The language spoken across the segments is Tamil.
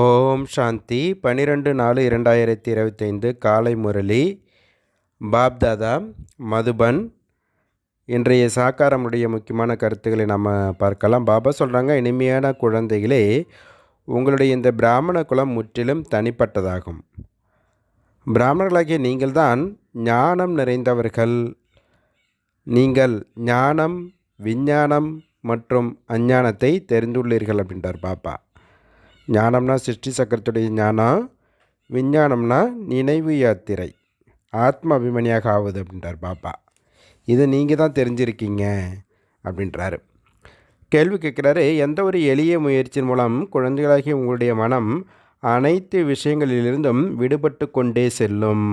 ஓம் சாந்தி. பன்னிரெண்டு நாலு இரண்டாயிரத்தி இருபத்தைந்து காலை முரளி. பாப்தாதா மதுபன். இன்றைய சாக்காரமுடைய முக்கியமான கருத்துக்களை நம்ம பார்க்கலாம். பாபா சொல்கிறாங்க இனிமையான குழந்தைகளே உங்களுடைய இந்த பிராமண குலம் முற்றிலும் தனிப்பட்டதாகும். பிராமணர்களாகிய நீங்கள்தான் ஞானம் நிறைந்தவர்கள். நீங்கள் ஞானம் விஞ்ஞானம் மற்றும் அஞ்ஞானத்தை தெரிந்துள்ளீர்கள் அப்படின்றார் பாப்பா ஞானம்னா சிருஷ்டி சக்கரத்துடைய ஞானம் விஞ்ஞானம்னா நினைவு யாத்திரை. ஆத்ம அபிமனியாக ஆகுது அப்படின்றார் பாப்பா. இது நீங்கள் தான் தெரிஞ்சிருக்கீங்க அப்படின்றாரு. கேள்வி கேட்குறாரு எந்த ஒரு எளிய முயற்சியின் மூலம் குழந்தைகளாகிய உங்களுடைய மனம் அனைத்து விஷயங்களிலிருந்தும் விடுபட்டு கொண்டே செல்லும்?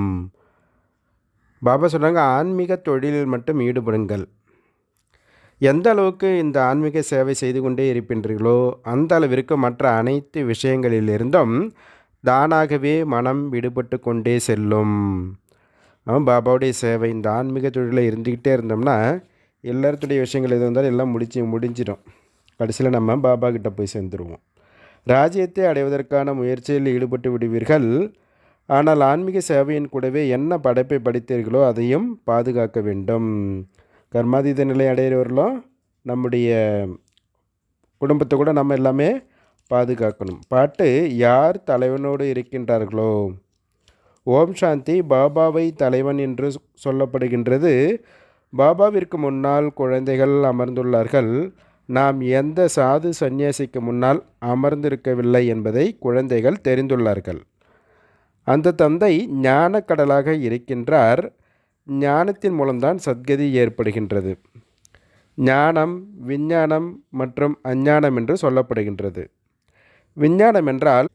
பாபா சொல்கிறாங்க ஆன்மீக தொழிலில் மட்டும் ஈடுபடுங்கள். எந்த அளவுக்கு இந்த ஆன்மீக சேவை செய்து கொண்டே இருப்பின்றீர்களோ அந்த அளவிற்கு மற்ற அனைத்து விஷயங்களிலிருந்தும் தானாகவே மனம் விடுபட்டு கொண்டே செல்லும். பாபாவுடைய சேவை இந்த ஆன்மீக தொழிலில் இருந்துக்கிட்டே இருந்தோம்னா எல்லாத்துடைய விஷயங்கள் எது வந்தாலும் எல்லாம் முடிச்சு முடிஞ்சிடும். கடைசியில் நம்ம பாபா கிட்ட போய் சேர்ந்துருவோம். ராஜ்யத்தை அடைவதற்கான முயற்சியில் ஈடுபட்டு விடுவீர்கள். ஆனால் ஆன்மீக சேவையின் கூடவே என்ன படைப்பை படித்தீர்களோ அதையும் பாதுகாக்க வேண்டும். கர்மாதீத நிலை அடையிறவர்களும் நம்முடைய குடும்பத்தை கூட நம்ம எல்லாமே பாதுகாக்கணும். பாட்டு யார் தலைவனோடு இருக்கின்றார்களோ? ஓம் சாந்தி பாபாவை தலைவன் என்று சொல்லப்படுகின்றது. பாபாவிற்கு முன்னால் குழந்தைகள் அமர்ந்துள்ளார்கள். நாம் எந்த சாது சந்நியாசிக்கு முன்னால் அமர்ந்திருக்கவில்லை என்பதை குழந்தைகள் தெரிந்துள்ளார்கள். அந்த தந்தை ஞானக்கடலாக இருக்கின்றார். ஞானத்தின் மூலம்தான் சத்கதி ஏற்படுகின்றது. ஞானம் விஞ்ஞானம் மற்றும் அஞ்ஞானம் என்று சொல்லப்படுகின்றது. விஞ்ஞானம் என்றால்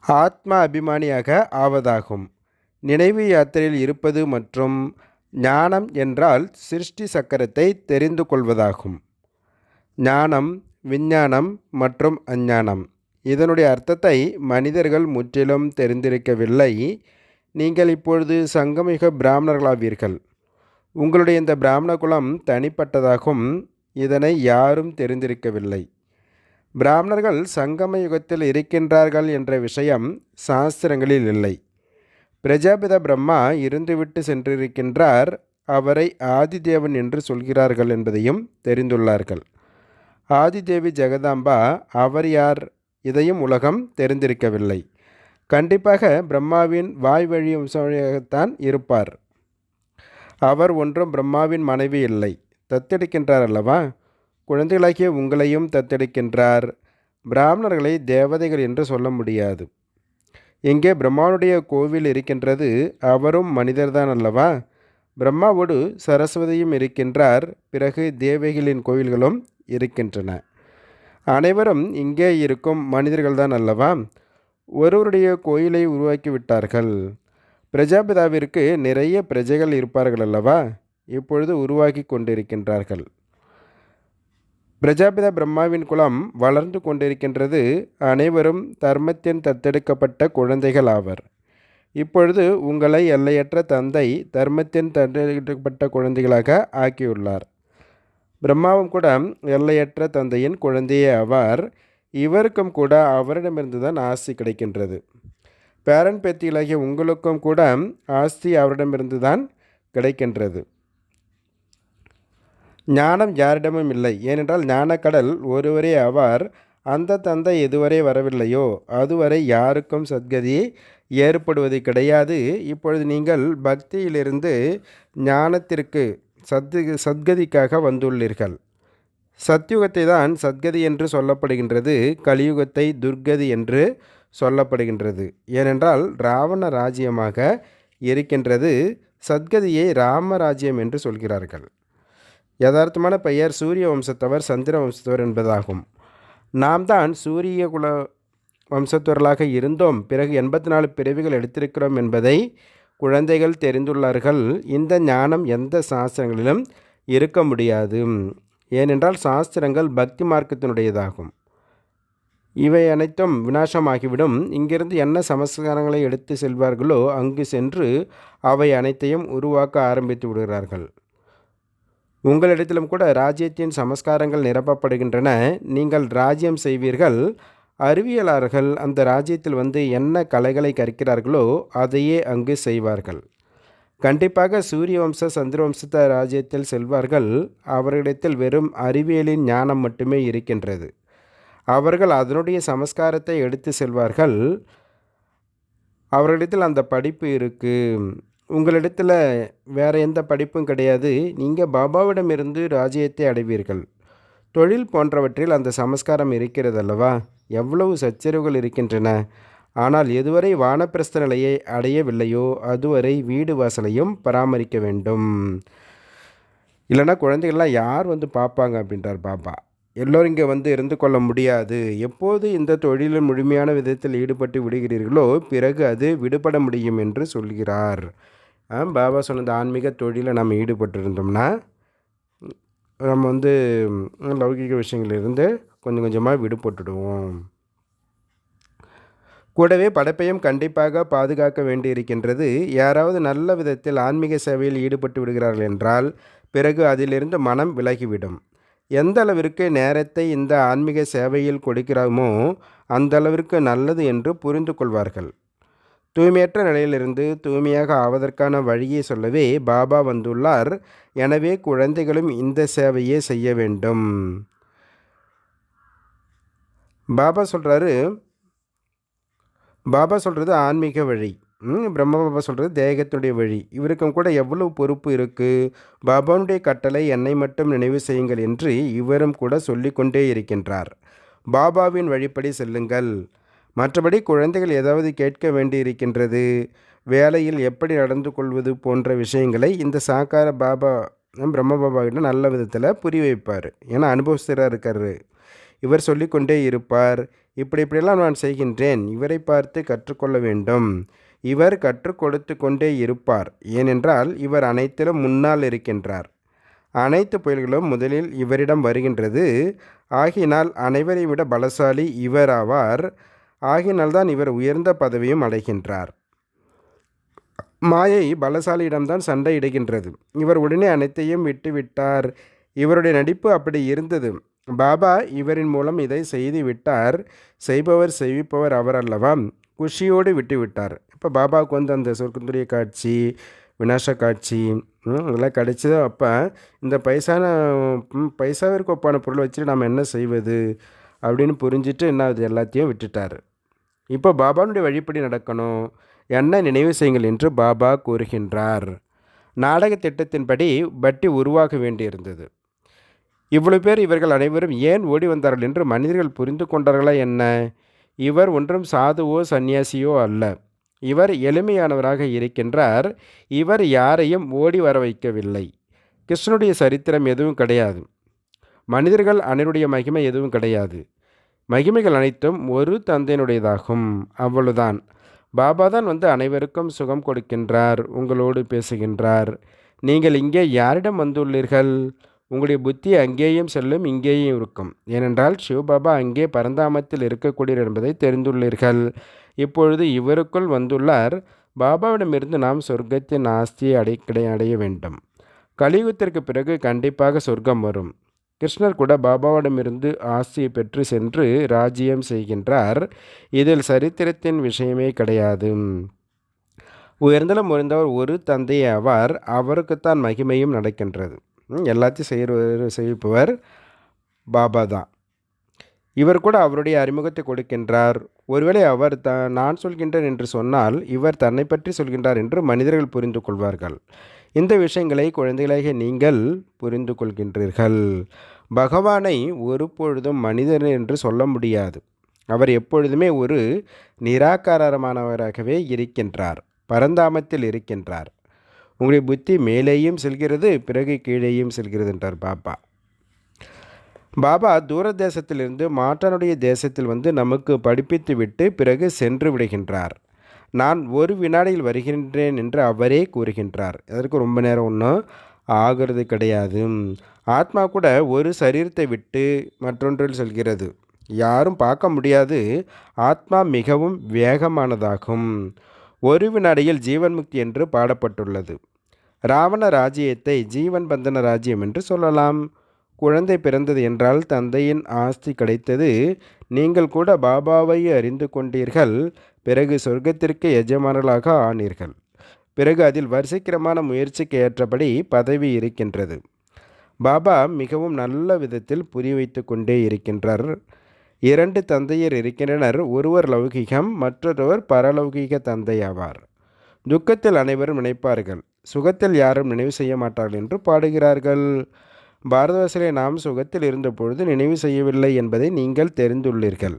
ஆத்மா அபிமானியாக ஆவதாகும். நினைவு யாத்திரையில் இருப்பது மற்றும் ஞானம் என்றால் சிருஷ்டி சக்கரத்தை தெரிந்து கொள்வதாகும். ஞானம் விஞ்ஞானம் மற்றும் அஞ்ஞானம். இதனுடைய அர்த்தத்தை மனிதர்கள் முற்றிலும் தெரிந்திருக்கவில்லை. நீங்கள் இப்பொழுது சங்கமிக பிராமணர்களாவீர்கள். உங்களுடைய இந்த பிராமண குலம் தனிப்பட்டதாகும். இதனை யாரும் தெரிந்திருக்கவில்லை. பிராமணர்கள் சங்கம யுகத்தில் இருக்கின்றார்கள் என்ற விஷயம் சாஸ்திரங்களில் இல்லை. பிரஜாபித பிரம்மா இருந்துவிட்டு சென்றிருக்கின்றார். அவரை ஆதிதேவன் என்று சொல்கிறார்கள் என்பதையும் தெரிந்துள்ளார்கள். ஆதிதேவி ஜெகதாம்பா அவர் யார்? இதையும் உலகம் தெரிந்திருக்கவில்லை. கண்டிப்பாக பிரம்மாவின் வாய் வழி வம்சவழியாகத்தான் இருப்பார். அவர் ஒன்றும் பிரம்மாவின் மனைவி இல்லை. தத்தெடுக்கின்றார் அல்லவா? குழந்தைகளாகிய உங்களையும் தத்தெடுக்கின்றார். பிராமணர்களை தேவதைகள் என்று சொல்ல முடியாது. எங்கே பிரம்மாவுடைய கோவில் இருக்கின்றது. அவரும் மனிதர்தான் அல்லவா? பிரம்மாவோடு சரஸ்வதியும் இருக்கின்றார். பிறகு தேவைகளின் கோவில்களும் இருக்கின்றன. அனைவரும் இங்கே இருக்கும் மனிதர்கள்தான் அல்லவா? ஒருவருடைய கோயிலை உருவாக்கி விட்டார்கள். பிரஜாபிதாவிற்கு நிறைய பிரஜைகள் இருப்பார்கள் அல்லவா? இப்பொழுது உருவாக்கி கொண்டிருக்கின்றார்கள். பிரஜாபிதா பிரம்மாவின் குலம் வளர்ந்து கொண்டிருக்கின்றது. அனைவரும் தர்மத்தின் தத்தெடுக்கப்பட்ட குழந்தைகள் ஆவர். இப்பொழுது உங்களை எல்லையற்ற தந்தை தர்மத்தின் தத்தெடுக்கப்பட்ட குழந்தைகளாக ஆக்கியுள்ளார். பிரம்மாவும் கூட எல்லையற்ற தந்தையின் குழந்தையே ஆவார். இவருக்கும் கூட அவரிடமிருந்து தான் ஆஸ்தி கிடைக்கின்றது. பேரன் பேத்திகளாகிய உங்களுக்கும் கூட ஆஸ்தி அவரிடமிருந்து தான் கிடைக்கின்றது. ஞானம் யாரிடமும் இல்லை. ஏனென்றால் ஞானக்கடல் ஒருவரே ஆவார். அந்த தந்தை எதுவரை வரவில்லையோ அதுவரை யாருக்கும் சத்கதி ஏற்படுவது கிடையாது. இப்பொழுது நீங்கள் பக்தியிலிருந்து ஞானத்திற்கு சத்து சத்கதிக்காக வந்துள்ளீர்கள். சத்யுகத்தை தான் சத்கதி என்று சொல்லப்படுகின்றது கலியுகத்தை துர்கதி என்று சொல்லப்படுகின்றது. ஏனென்றால் ராவண ராஜ்யமாக இருக்கின்றது சத்கதியை ராமராஜ்யம் என்று சொல்கிறார்கள். யதார்த்தமான பெயர் சூரிய வம்சத்தவர் சந்திர வம்சத்தவர் என்பதாகும். நாம் தான் சூரிய குல வம்சத்தவர்களாக இருந்தோம். பிறகு எண்பத்தி நாலு பிறவிகள் எடுத்திருக்கிறோம் என்பதை குழந்தைகள் தெரிந்துள்ளார்கள். இந்த ஞானம் எந்த சாஸ்திரங்களிலும் இருக்க முடியாது. ஏனென்றால் சாஸ்திரங்கள் பக்தி மார்க்கத்தினுடையதாகும். இவை அனைத்தும் வினாசமாகிவிடும் இங்கிருந்து என்ன சமஸ்காரங்களை எடுத்து செல்வார்களோ அங்கு சென்று அவை அனைத்தையும் உருவாக்க ஆரம்பித்து விடுகிறார்கள். உங்களிடத்திலும் கூட ராஜ்யத்தின் சமஸ்காரங்கள் நிரப்பப்படுகின்றன. நீங்கள் ராஜ்யம் செய்வீர்கள். அறிவியலாளர்கள் அந்த ராஜ்யத்தில் வந்து என்ன கலைகளை கற்கிறார்களோ அதையே அங்கு செய்வார்கள். கண்டிப்பாக சூரிய வம்ச சந்திர வம்சத்த ராஜ்யத்தில் செல்வார்கள். அவர்களிடத்தில் வெறும் அறிவியலின் ஞானம் மட்டுமே இருக்கின்றது. அவர்கள் அதனுடைய சமஸ்காரத்தை எடுத்து செல்வார்கள். அவர்களிடத்தில் அந்த படிப்பு இருக்குது உங்களிடத்தில் வேறு எந்த படிப்பும் கிடையாது. நீங்கள் பாபாவிடமிருந்து ராஜ்யத்தை அடைவீர்கள். தொழில் போன்றவற்றில் அந்த சமஸ்காரம் இருக்கிறது அல்லவா எவ்வளவு சச்சரவுகள் இருக்கின்றன? ஆனால் எதுவரை வானப்பிரஸ்த நிலையை அடையவில்லையோ அதுவரை வீடு வாசலையும் பராமரிக்க வேண்டும். இல்லைன்னா குழந்தைகள்லாம் யார் வந்து பார்ப்பாங்க அப்படின்றார் பாபா. எல்லோரும் இங்கே வந்து இருந்து கொள்ள முடியாது. எப்போது இந்த தொழிலில் முழுமையான விதத்தில் ஈடுபட்டு விடுகிறீர்களோ பிறகு அது விடுபட முடியும் என்று சொல்கிறார். பாபா சொன்னது ஆன்மீக தொழிலில் நம்ம ஈடுபட்டு இருந்தோம்னா நம்ம வந்து லௌகிக விஷயங்களிலிருந்து கொஞ்சம் கொஞ்சமாக விடுபட்டுடுவோம். கூடவே படைப்பையும் கண்டிப்பாக பாதுகாக்க வேண்டியிருக்கின்றது. யாராவது நல்ல விதத்தில் ஆன்மீக சேவையில் ஈடுபட்டு விடுகிறார்கள் என்றால் பிறகு அதிலிருந்து மனம் விலகிவிடும். எந்த அளவிற்கு நேரத்தை இந்த ஆன்மீக சேவையில் கொடுக்கிறோமோ அந்த அளவிற்கு நல்லது என்று புரிந்து கொள்வார்கள். தூய்மையற்ற நிலையிலிருந்து தூய்மையாக ஆவதற்கான வழியை சொல்லவே பாபா வந்துள்ளார். எனவே குழந்தைகளும் இந்த சேவையை செய்ய வேண்டும். பாபா சொல்கிறாரு பாபா சொல்கிறது ஆன்மீக வழி. ம், பிரம்ம பாபா சொல்கிறது தேகத்துடைய வழி. இவருக்கும் கூட எவ்வளவு பொறுப்பு இருக்குது பாபாவுடைய கட்டளை என்னை மட்டும் நினைவு செய்யுங்கள் என்று இவரும் கூட சொல்லிக்கொண்டே இருக்கின்றார். பாபாவின் வழிப்படி செல்லுங்கள். மற்றபடி குழந்தைகள் ஏதாவது கேட்க வேண்டியிருக்கின்றது வேலையில் எப்படி நடந்து கொள்வது போன்ற விஷயங்களை இந்த சாக்கார பாபா பிரம்ம பாபா கிட்ட நல்ல விதத்தில் புரிய வைப்பார். ஏன்னா அனுபவஸ்தராக இருக்காரு. இவர் சொல்லிக்கொண்டே இருப்பார். இப்படி இப்படியெல்லாம் நான் செய்கின்றேன். இவரை பார்த்து கற்றுக்கொள்ள வேண்டும். இவர் கற்றுக் கொடுத்து கொண்டே இருப்பார். ஏனென்றால் இவர் அனைத்திலும் முன்னால் இருக்கின்றார். அனைத்து புயல்களும் முதலில் இவரிடம் வருகின்றது. ஆகினால் அனைவரை விட பலசாலி இவர் ஆவார். ஆகினால்தான் இவர் உயர்ந்த பதவியும் அடைகின்றார். மாயை பலசாலியிடம்தான் சண்டையிடுகின்றது. இவர் உடனே அனைத்தையும் விட்டுவிட்டார். இவருடைய நடிப்பு அப்படி இருந்தது. பாபா இவரின் மூலம் இதை செய்து விட்டார். செய்பவர் செய்விப்பவர் அவர் அல்லவா? குஷியோடு விட்டு விட்டார் இப்போ பாபாவுக்கு வந்து அந்த சொர்க்கத்துடைய காட்சி விநாச காட்சி இதெல்லாம் கிடைச்சதோ. அப்போ இந்த பைசான பைசாவிற்கு ஒப்பான பொருள் வச்சுட்டு நாம் என்ன செய்வது? அப்படின்னு புரிஞ்சுட்டு என்ன அது எல்லாத்தையும் விட்டுட்டார். இப்போ பாபாவுடைய வழிப்படி நடக்கணும். என்ன நினைவு செய்யுங்கள் என்று பாபா கூறுகின்றார். நாடக திட்டத்தின்படி பட்டி உருவாக வேண்டியிருந்தது. இவ்வளவு பேர் இவர்கள் அனைவரும் ஏன் ஓடி வந்தார்கள் என்று மனிதர்கள் புரிந்து கொண்டார்களா என்ன? இவர் ஒன்றும் சாதுவோ சந்நியாசியோ அல்ல. இவர் எளிமையானவராக இருக்கின்றார். இவர் யாரையும் ஓடி வர வைக்கவில்லை. கிருஷ்ணனுடைய சரித்திரம் எதுவும் கிடையாது. மனிதர்கள் அனைவருடைய மகிமை எதுவும் கிடையாது. மகிமைகள் அனைத்தும் ஒரு தந்தையினுடையதாகும். அவ்வளவுதான். பாபா தான் வந்து அனைவருக்கும் சுகம் கொடுக்கின்றார் உங்களோடு பேசுகின்றார். நீங்கள் இங்கே யாரிடம் வந்துள்ளீர்கள்? உங்களுடைய புத்தி அங்கேயும் செல்லும் இங்கேயும் இருக்கும். ஏனென்றால் சிவபாபா அங்கே பரந்தாமத்தில் இருக்கக்கூடியவர் என்பதை தெரிந்துள்ளீர்கள். இப்பொழுது இவருக்குள் வந்துள்ளார். பாபாவிடமிருந்து நாம் சொர்க்கத்தின் ஆஸ்தியை அடை அடைய வேண்டும். கலியுகத்திற்கு பிறகு கண்டிப்பாக சொர்க்கம் வரும். கிருஷ்ணர் கூட பாபாவிடமிருந்து ஆஸ்தியை பெற்று சென்று ராஜ்யம் செய்கின்றார். இதில் சரித்திரத்தின் விஷயமே கிடையாது. உயர்ந்தளம் உயர்ந்தவர் ஒரு தந்தை ஆவார் அவருக்குத்தான் மகிமையும் நடக்கின்றது. எல்லாத்தையும் செய்கிற செய்விப்பவர் பாபா தான். இவர் கூட அவருடைய அறிமுகத்தை கொடுக்கின்றார். ஒருவேளை அவர் த நான் சொல்கின்றேன் என்று சொன்னால் இவர் தன்னை பற்றி சொல்கின்றார் என்று மனிதர்கள் புரிந்து கொள்வார்கள். இந்த விஷயங்களை குழந்தைகளாக நீங்கள் புரிந்து கொள்கின்றீர்கள். பகவானை ஒரு பொழுதும் என்று சொல்ல முடியாது. அவர் எப்பொழுதுமே ஒரு நிராகாரமானவராகவே இருக்கின்றார். பரந்தாமத்தில் இருக்கின்றார். உங்களுடைய புத்தி மேலேயும் செல்கிறது பிறகு கீழேயும் செல்கிறது என்றார் பாபா பாபா தூர தேசத்திலிருந்து மாற்றானுடைய தேசத்தில் வந்து நமக்கு படிப்பித்து விட்டு பிறகு சென்று விடுகின்றார். நான் ஒரு வினாடியில் வருகின்றேன் என்று அவரே கூறுகின்றார். அதற்கு ரொம்ப நேரம் ஒன்றும் ஆகிறது கிடையாது. ஆத்மா கூட ஒரு சரீரத்தை விட்டு மற்றொன்றில் செல்கிறது. யாரும் பார்க்க முடியாது. ஆத்மா மிகவும் வேகமானதாகும். ஒரு வினாடியில் ஜீவன் முக்தி என்று பாடப்பட்டுள்ளது. ராவண ராஜ்யத்தை ஜீவன் பந்தன ராஜ்யம் என்று சொல்லலாம். குழந்தை பிறந்தது என்றால் தந்தையின் ஆஸ்தி கிடைத்தது. நீங்கள் கூட பாபாவை அறிந்து கொண்டீர்கள். பிறகு சொர்க்கத்திற்கு எஜமானர்களாக ஆனீர்கள். பிறகு அதில் வரிசைக்கிரமான முயற்சிக்கு ஏற்றபடி பதவி இருக்கின்றது. பாபா மிகவும் நல்ல விதத்தில் புரிய வைத்து கொண்டே இருக்கின்றார். இரண்டு தந்தையர் இருக்கின்றனர். ஒருவர் லௌகிகம் மற்றொருவர் பரலௌகிக தந்தை ஆவார் துக்கத்தில் அனைவரும் நினைப்பார்கள். சுகத்தில் யாரும் நினைவு செய்ய மாட்டார்கள் என்று பாடுகிறார்கள். பாரதவாசிலே நாம் சுகத்தில் இருந்தபொழுது நினைவு செய்யவில்லை என்பதை நீங்கள் தெரிந்துள்ளீர்கள்.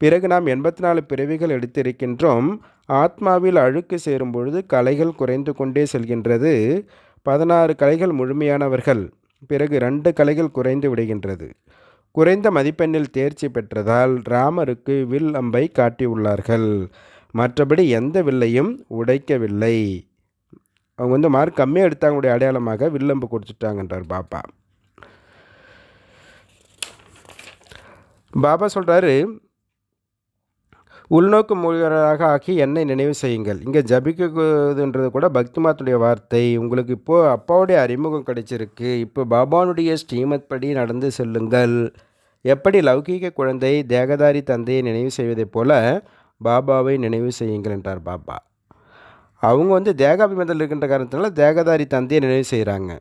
பிறகு நாம் எண்பத்தி நாலு பிறவிகள் எடுத்திருக்கின்றோம். ஆத்மாவில் அழுக்கு சேரும் பொழுது கலைகள் குறைந்து கொண்டே செல்கின்றது. பதினாறு கலைகள் முழுமையானவர்கள் பிறகு ரெண்டு கலைகள் குறைந்து விடுகின்றது. குறைந்த மதிப்பெண்ணில் தேர்ச்சி பெற்றதால் ராமருக்கு வில் அம்பை காட்டியுள்ளார்கள். மற்றபடி எந்த வில்லையும் உடைக்கவில்லை. அவங்க வந்து மார்க் கம்மியாக எடுத்தாங்களுடைய அடையாளமாக வில்லம்பு கொடுத்துட்டாங்கன்றார் பாப்பா. பாபா சொல்கிறாரு உள்நோக்கு மொழிகளாக ஆக்கி என்னை நினைவு செய்யுங்கள். இங்கே ஜபிக்கிறதுன்றது கூட பக்திமாத்துடைய வார்த்தை. உங்களுக்கு இப்போது அப்பாவுடைய அறிமுகம் கிடைச்சிருக்கு. இப்போ பாபானுடைய ஸ்ரீமத் படி நடந்து செல்லுங்கள். எப்படி லௌகீக குழந்தை தேகதாரி தந்தையை நினைவு செய்வதைப் போல பாபாவை நினைவு செய்யுங்கள் என்றார் பாபா அவங்க வந்து தேகாபிமதத்தில் இருக்கின்ற காரணத்தினால தேகதாரி தந்தையை நினைவு செய்கிறாங்க.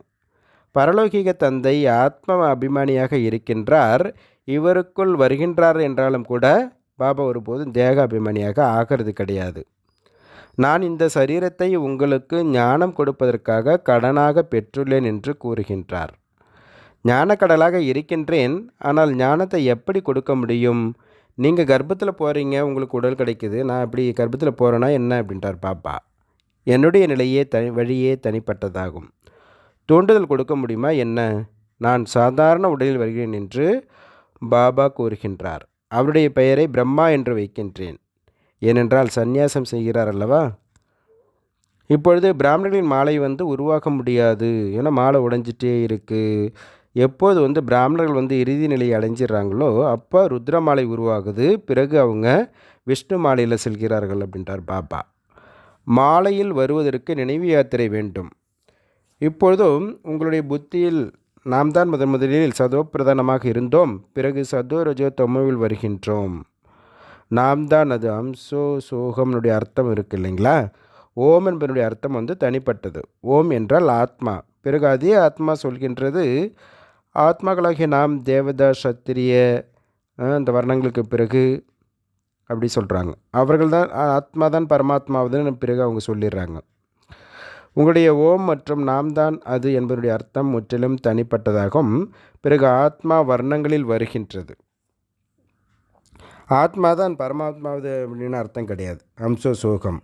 பரலோகிக தந்தை ஆத்ம அபிமானியாக இருக்கின்றார். இவருக்குள் வருகின்றார் என்றாலும் கூட பாபா ஒருபோதும் தேக அபிமானியாக ஆகிறது கிடையாது. நான் இந்த சரீரத்தை உங்களுக்கு ஞானம் கொடுப்பதற்காக கடனாக பெற்றுள்ளேன் என்று கூறுகின்றார். ஞானக்கடலாக இருக்கின்றேன். ஆனால் ஞானத்தை எப்படி கொடுக்க முடியும்? நீங்கள் கர்ப்பத்தில் போகிறீங்க உங்களுக்கு உடல் கிடைக்குது. நான் இப்படி கர்ப்பத்தில் போகிறேன்னா என்ன? அப்படின்ட்டார் பாப்பா என்னுடைய நிலையே தனி வழியே தனிப்பட்டதாகும். தூண்டுதல் கொடுக்க முடியுமா? என்ன? நான் சாதாரண உடலில் வருகிறேன் என்று பாபா கூறுகின்றார். அவருடைய பெயரை பிரம்மா என்று வைக்கின்றேன். ஏனென்றால் சந்நியாசம் செய்கிறார் அல்லவா? இப்பொழுது பிராமணர்களின் மாலை வந்து உருவாக்க முடியாது. ஏன்னா மாலை உடைஞ்சிட்டே இருக்குது எப்போது வந்து பிராமணர்கள் வந்து இறுதி நிலையை அடைஞ்சிடுறாங்களோ அப்போ ருத்ர மாலை உருவாகுது. பிறகு அவங்க விஷ்ணு மாலையில் செல்கிறார்கள் அப்படின்றார் பாபா. மாலையில் வருவதற்கு நினைவு யாத்திரை வேண்டும். இப்பொழுதும் உங்களுடைய புத்தியில் நாம் தான் முதன் முதலில் சதோ பிரதானமாக இருந்தோம். பிறகு சதோ ரஜோ தொம்மையில் வருகின்றோம். நாம் தான் அது அம்சோ சோகம்னுடைய அர்த்தம் இருக்குது இல்லைங்களா? ஓம் என்பதனுடைய அர்த்தம் வந்து தனிப்பட்டது. ஓம் என்றால் ஆத்மா. பிறகு அதே ஆத்மா சொல்கின்றது ஆத்மாக்களாகிய நாம் தேவதா சத்திரிய இந்த வர்ணங்களுக்கு பிறகு அப்படி சொல்கிறாங்க அவர்கள் தான் ஆத்மா தான் பரமாத்மாவதுன்னு பிறகு அவங்க சொல்லிடுறாங்க. உங்களுடைய ஓம் மற்றும் நாம் தான் அது என்பதனுடைய அர்த்தம் முற்றிலும் தனிப்பட்டதாகும். பிறகு ஆத்மா வர்ணங்களில் வருகின்றது. ஆத்மா தான் பரமாத்மாவது அப்படின்னு அர்த்தம் கிடையாது. அம்சோ சோகம்.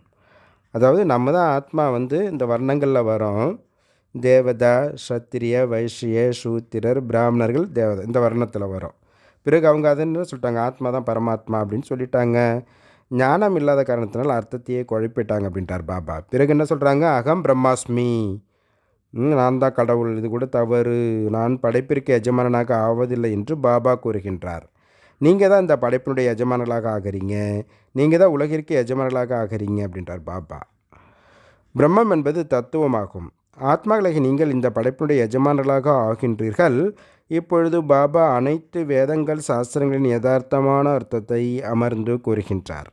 அதாவது நம்ம தான் ஆத்மா வந்து இந்த வர்ணங்களில் வரோம். தேவதா சத்திரிய வைஷ்ய சூத்திரர் பிராமணர்கள் தேவதா இந்த வர்ணத்தில் வரும். பிறகு அவங்க அதுன்னு சொல்லிட்டாங்க? ஆத்மா தான் பரமாத்மா அப்படின்னு சொல்லிட்டாங்க. ஞானம் இல்லாத காரணத்தினால் அர்த்தத்தையே குழப்பிட்டாங்க அப்படின்ட்டார் பாபா. பிறகு என்ன சொல்கிறாங்க அகம் பிரம்மாஸ்மி. நான் தான் கடவுள் இது கூட தவறு. நான் படைப்பிற்கு எஜமானனாக ஆவதில்லை என்று பாபா கூறுகின்றார். நீங்கள் தான் இந்த படைப்பினுடைய எஜமானலாக ஆகிறீங்க. நீங்கள் தான் உலகிற்கு எஜமானலாக ஆகிறீங்க அப்படின்றார் பாபா. பிரம்மம் என்பது தத்துவமாகும். ஆத்மாக்களாகி நீங்கள் இந்த படைப்பினுடைய எஜமானர்களாக ஆகின்றீர்கள். இப்பொழுது பாபா அனைத்து வேதங்கள் சாஸ்திரங்களின் யதார்த்தமான அர்த்தத்தை அமர்ந்து கூறுகின்றார்.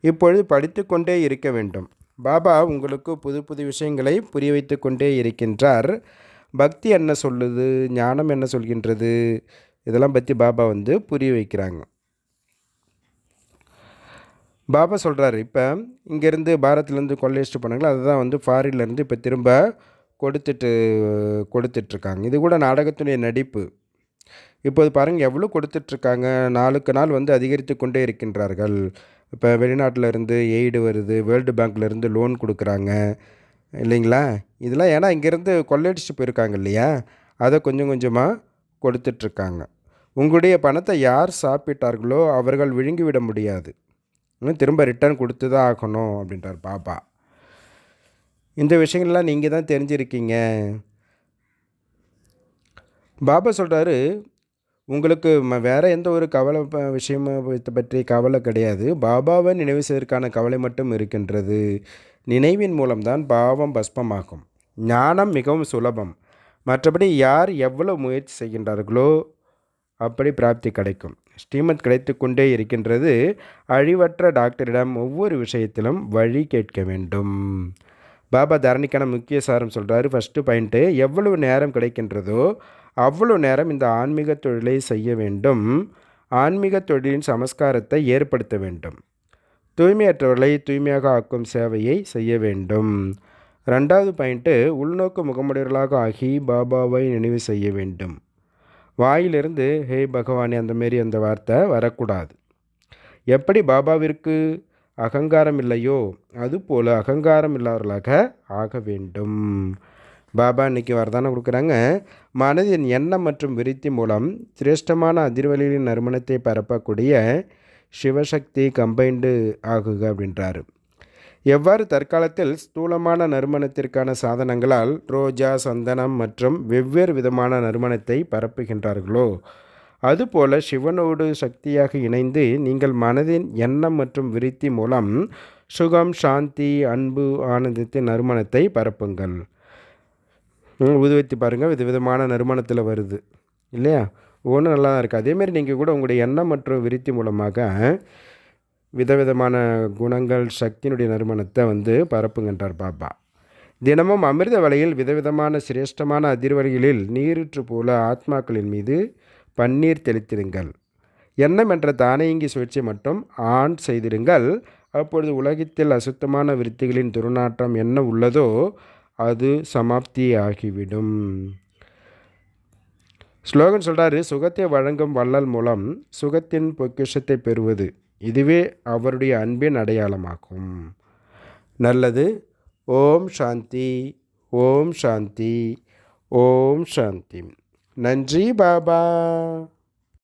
இப்பொழுது படித்து கொண்டே இருக்க வேண்டும். பாபா உங்களுக்கு புது புது விஷயங்களை புரிய வைத்து கொண்டே இருக்கின்றார். பக்தி என்ன சொல்லுது? ஞானம் என்ன சொல்கின்றது? இதெல்லாம் பற்றி பாபா வந்து புரிய வைக்கிறாங்க. பாபா சொல்கிறாரு இப்போ இங்கேருந்து பாரத்லேருந்து கொள்ளையடிச்சிட்டு போனாங்களோ? அதுதான் வந்து ஃபாரின்லேருந்து இப்போ திரும்ப கொடுத்துட்டு கொடுத்துட்ருக்காங்க. இது கூட நாடகத்துடைய நடிப்பு. இப்போது பாருங்கள் எவ்வளோ கொடுத்துட்ருக்காங்க. நாளுக்கு நாள் வந்து அதிகரித்து கொண்டே இருக்கின்றார்கள். இப்போ வெளிநாட்டில் இருந்து எய்டு வருது வேர்ல்டு பேங்க்லேருந்து லோன் கொடுக்குறாங்க. இல்லைங்களா? இதெல்லாம் ஏன்னா இங்கேருந்து கொள்ளையடிச்சு போயிருக்காங்க இல்லையா? அதை கொஞ்சம் கொஞ்சமாக கொடுத்துட்ருக்காங்க. உங்களுடைய பணத்தை யார் சாப்பிட்டார்களோ அவர்கள் விழுங்கிவிட முடியாது. திரும்ப ரிட்டர்ன் கொடுத்து தான் ஆகணும் அப்படின்றார் பாப்பா இந்த விஷயங்கள்லாம் நீங்கள் தான் தெரிஞ்சிருக்கீங்க. பாபா சொல்கிறாரு உங்களுக்கு வேறு எந்த ஒரு கவலை விஷயம் பற்றி கவலை கிடையாது. பாபாவை நினைவு செய்வதற்கான கவலை மட்டும் இருக்கின்றது. நினைவின் மூலம்தான் பாவம் பஸ்பமாகும். ஞானம் மிகவும் சுலபம். மற்றபடி யார் எவ்வளோ முயற்சி செய்கின்றார்களோ அப்படி பிராப்தி கிடைக்கும். ஸ்ரீமத் கிடைத்து கொண்டே இருக்கின்றது. அழிவற்ற டாக்டரிடம் ஒவ்வொரு விஷயத்திலும் வழி கேட்க வேண்டும். பாபா தரணிக்கான முக்கிய சாரம் சொல்கிறாரு ஃபஸ்ட்டு பாயிண்ட்டு எவ்வளவு நேரம் கிடைக்கின்றதோ அவ்வளோ நேரம் இந்த ஆன்மீக தொழிலை செய்ய வேண்டும். ஆன்மீக தொழிலின் சமஸ்காரத்தை ஏற்படுத்த வேண்டும். தூய்மையற்றவர்களை தூய்மையாக ஆக்கும் சேவையை செய்ய வேண்டும். ரெண்டாவது பாயிண்ட்டு உள்நோக்கு முகமுடையவர்களாக ஆகி பாபாவை நினைவு செய்ய வேண்டும். வாயிலிருந்து ஹே பகவானே அந்த மாரி அந்த வார்த்தை வரக்கூடாது. எப்படி பாபாவிற்கு அகங்காரம் இல்லையோ அதுபோல் அகங்காரம் இல்லாதவர்களாக ஆக வேண்டும். பாபா இன்னைக்கு வரதானம் கொடுக்குறாங்க. மனதின் எண்ணம் மற்றும் விருத்தி மூலம் சிரேஷ்டமான அதிர்வலிகளின் நறுமணத்தை பரப்பக்கூடிய சிவசக்தி கம்பைண்டு ஆகுக அப்படின்றாரு. எவ்வாறு தற்காலத்தில் ஸ்தூலமான நறுமணத்திற்கான சாதனங்களால் ரோஜா சந்தனம் மற்றும் வெவ்வேறு விதமான நறுமணத்தை பரப்புகின்றார்களோ? அதுபோல சிவனோடு சக்தியாக இணைந்து நீங்கள் மனதின் எண்ணம் மற்றும் விருத்தி மூலம் சுகம் சாந்தி அன்பு ஆனந்தத்தின் நறுமணத்தை பரப்புங்கள். உதவித்து பாருங்கள் விதவிதமான நறுமணத்தில் வருது. இல்லையா? ஒவ்வொன்றும் நல்லா தான் இருக்குது அதேமாரி நீங்கள் கூட உங்களுடைய எண்ணம் மற்றும் விருத்தி மூலமாக விதவிதமான குணங்கள் சக்தியினுடைய நறுமணத்தை வந்து பரப்புகின்றார் பாபா. தினமும் அமிர்த வலையில் விதவிதமான சிரேஷ்டமான அதிர்வலைகளில் நீருற்று போல ஆத்மாக்களின் மீது பன்னீர் தெளித்திடுங்கள் எண்ணம் என்ற தானியங்கி சுழற்சி மட்டும் ஆன் செய்திடுங்கள் அப்பொழுது உலகத்தில் அசுத்தமான விருத்திகளின் துர்நாற்றம் என்ன உள்ளதோ அது சமாப்தி ஆகிவிடும் ஸ்லோகன் சொல்கிறாரு சுகத்தை வழங்கும் வள்ளல் மூலம் சுகத்தின் பொக்கிஷத்தை பெறுவது இதுவே அவருடைய அன்பின் அடையாளமாகும். நல்லது. ஓம் சாந்தி. ஓம் சாந்தி. ஓம் சாந்தி. நன்றி பாபா